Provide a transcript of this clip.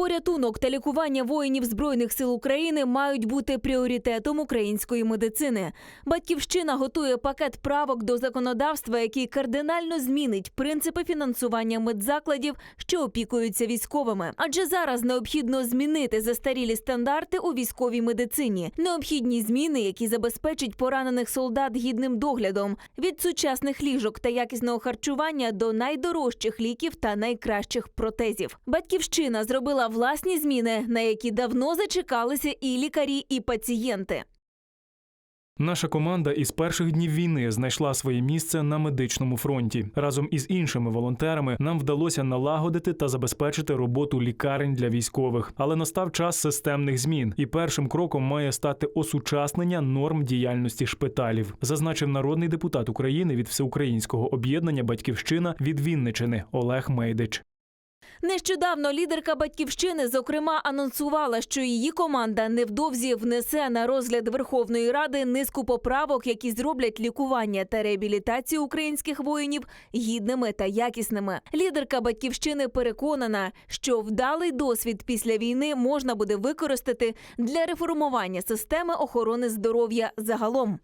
Порятунок та лікування воїнів збройних сил України мають бути пріоритетом української медицини. Батьківщина готує пакет правок до законодавства, який кардинально змінить принципи фінансування медзакладів, що опікуються військовими. Адже зараз необхідно змінити застарілі стандарти у військовій медицині. Необхідні зміни, які забезпечать поранених солдат гідним доглядом від сучасних ліжок та якісного харчування до найдорожчих ліків та найкращих протезів. Батьківщина зробила власні зміни, на які давно зачекалися і лікарі, і пацієнти. Наша команда із перших днів війни знайшла своє місце на медичному фронті. Разом із іншими волонтерами нам вдалося налагодити та забезпечити роботу лікарень для військових. Але настав час системних змін, і першим кроком має стати осучаснення норм діяльності шпиталів, зазначив народний депутат України від всеукраїнського об'єднання Батьківщина від Вінничини Олег Мейдич. Нещодавно лідерка батьківщини зокрема анонсувала, що її команда невдовзі внесе на розгляд Верховної Ради низку поправок, які зроблять лікування та реабілітацію українських воїнів гідними та якісними. Лідерка батьківщини переконана, що вдалий досвід після війни можна буде використати для реформування системи охорони здоров'я загалом.